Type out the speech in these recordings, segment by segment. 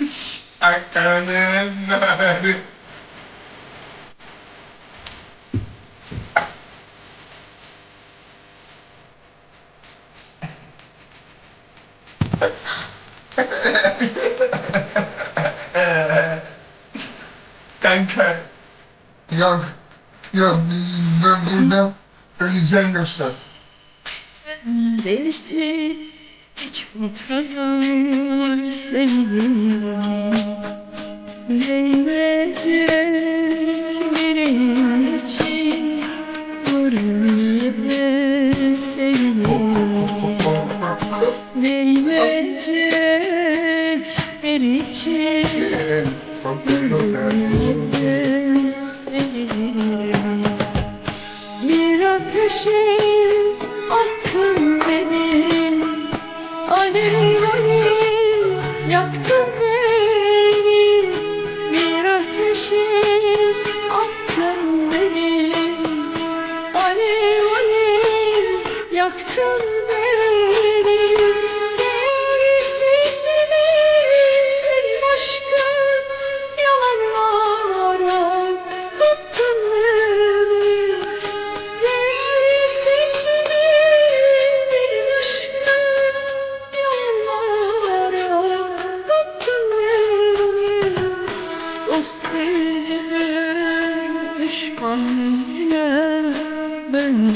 I can't not. Danke. Jak, jak wygląda Jenderson? Listen. Hiç unutmam seni. Benim için Vurmayacak seni. Değmeyecek bir için bir yaktın beni. Değersiz benim aşkım yalanlara tuttun beni Değersiz benim aşkım yalanlara tuttun beni Dost ezber düşman bile Ben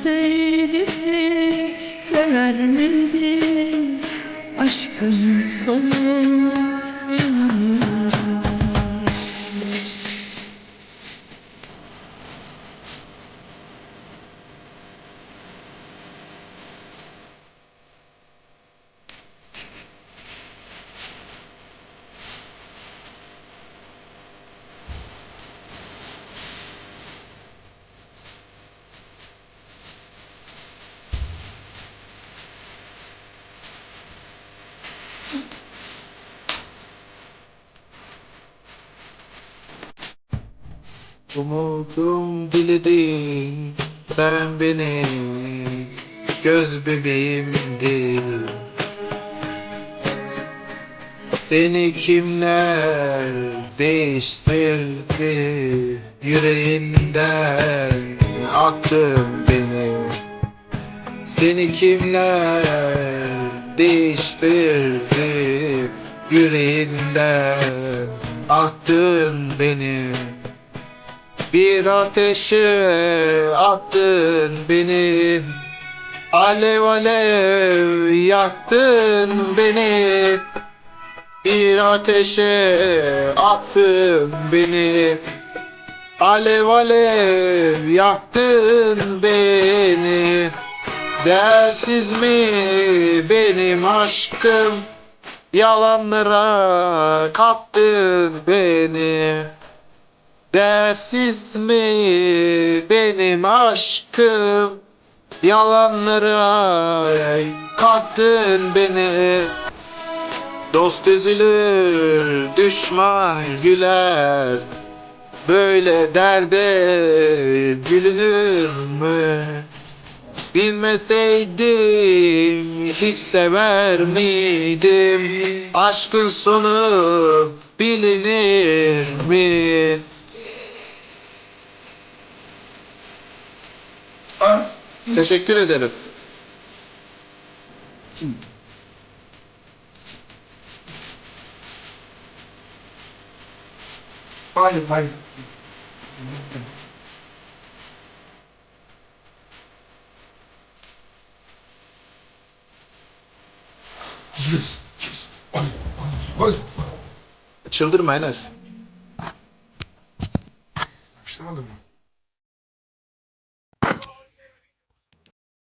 Bilseydik sever miydin Aşkın sonu Umudum bildiğin sen benim göz bebeğimdin Seni kimler değiştirdi yüreğinden attın beni. Seni kimler değiştirdi yüreğinden attın beni. Bir ateşe attın beni. Alev alev yaktın beni. Bir ateşe attın beni. Alev alev yaktın beni Dersiz mi benim aşkım? Yalanlara kattın beni. Dersiz mi benim aşkım? Yalanlara kattın beni. Dost üzülür, düşman güler. Böyle derde gülünür mü? Bilmeseydim hiç sever miydim? Aşkın sonu bilinir mi? Teşekkür ederim. Hayır, hayır. Çıldırma Enes. Başlamadı mı?